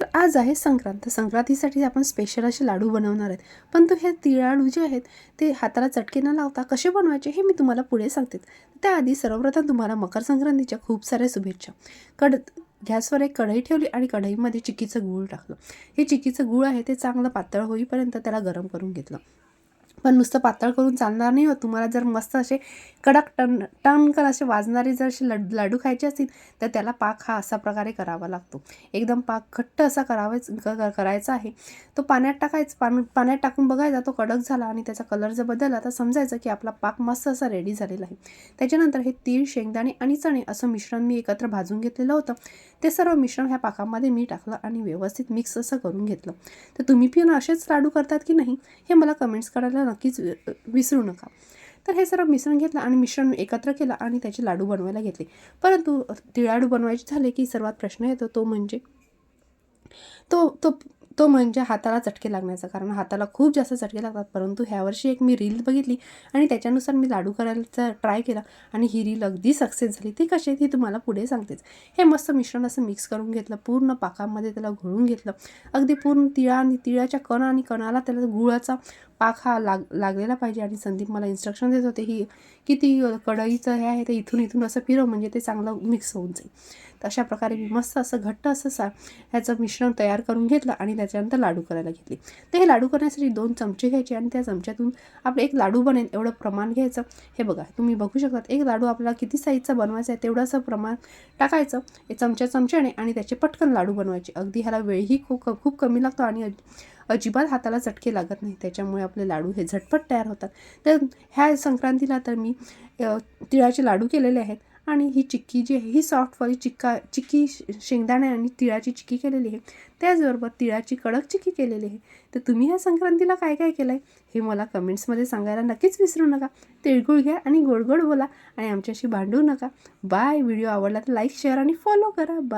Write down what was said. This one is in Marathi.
तर आज आहे संक्रांत. संक्रांतीसाठी आपण स्पेशल असे लाडू बनवणार आहेत. पण तो हे तिळाडू जे आहेत ते हाताला चटके न लावता कसे बनवायचे हे मी तुम्हाला पुढे सांगते. त्याआधी सर्वप्रथम तुम्हाला मकर संक्रांतीच्या खूप साऱ्या शुभेच्छा. कड गॅसवर एक कढई ठेवली आणि कढईमध्ये चिक्कीचं गूळ टाकलं. हे चिकीचं गूळ आहे ते चांगलं पातळ होईपर्यंत त्याला गरम करून घेतलं. पण नुसतं पातळ करून चालणार नाही हो. तुम्हाला जर मस्त असे कडक टन टणकर असे वाजणारे जर असे लड लाडू खायचे असतील तर त्याला पाक हा असा प्रकारे करावा लागतो. एकदम पाक घट्ट असा करावाच क- करायचा आहे. तो पाण्यात टाकायचं पान पाण्यात टाकून बघायचा तो कडक झाला आणि त्याचा कलर जर बदलला तर समजायचं की आपला पाक मस्त असा रेडी झालेला आहे. त्याच्यानंतर हे तीळ शेंगदाणे आणि चणे असं मिश्रण मी एकत्र भाजून घेतलेलं होतं. ते सर्व मिश्रण ह्या पाकामध्ये मी टाकलं आणि व्यवस्थित मिक्स असं करून घेतलं. तर तुम्ही पण असेच लाडू करतात की नाही हे मला कमेंट्स करायला नक्कीच विसरू नका. तर हे सर्व मिश्रण घेतलं आणि मिश्रण एकत्र केलं आणि त्याचे लाडू बनवायला घेतले. परंतु तिळाडू बनवायचे झाले की सर्वात प्रश्न येतो तो म्हणजे तो तो तो म्हणजे हाताला चटके लागण्याचा कारण. हाताला खूप जास्त चटके लागतात परंतु ह्या वर्षी एक मी रील बघितली आणि त्याच्यानुसार मी लाडू करायचा ट्राय केला आणि ही रील अगदी सक्सेस झाली. ती कशी आहे ती तुम्हाला पुढे सांगतेच. हे मस्त मिश्रण असं मिक्स करून घेतलं पूर्ण पाकामध्ये त्याला घोळून घेतलं. अगदी पूर्ण तिळा आणि तिळाच्या कण आणि कणाला त्याला गुळाचा पाक हा लाग लागलेला पाहिजे आणि संदीप मला इन्स्ट्रक्शन देत होते ही की ती कढईचं हे आहे ते इथून इथून असं फिरव म्हणजे ते चांगलं मिक्स होऊन जाईल. तर अशा प्रकारे मी मस्त असं घट्ट असं सा ह्याचं मिश्रण तयार करून घेतलं आणि त्याच्यानंतर लाडू करायला घेतले. तर हे लाडू करण्यासाठी दोन चमचे घ्यायचे आणि त्या चमच्यातून आपलं एक लाडू बनेल एवढं प्रमाण घ्यायचं. हे बघा तुम्ही बघू शकता एक लाडू आपल्याला किती साईजचा बनवायचा आहे तेवढंसं प्रमाण टाकायचं हे चमच्या चमच्याने आणि त्याचे पटकन लाडू बनवायचे. अगदी ह्याला वेळही खूप खूप कमी लागतो आणि अजिबात हाताला चटके लागत नाही. त्याच्यामुळे आपले लाडू हे झटपट तयार होतात. तर ह्या संक्रांतीला तर मी तिळाचे लाडू केलेले आहेत आणि ही चिक्की जी आहे ही सॉफ्टवाली चिक्का चिक्की श- शेंगदाणे आणि तिळाची चिक्की केलेली आहे. त्याचबरोबर तिळाची कडक चिक्की केलेली आहे. तर तुम्ही ह्या संक्रांतीला काय काय केलं आहे हे मला कमेंट्समध्ये सांगायला नक्कीच विसरू नका. तिळगुळ घ्या आणि गोड गोड बोला आणि आमच्याशी भांडू नका. बाय व्हिडिओ आवडला तर लाईक शेअर आणि फॉलो करा. बाय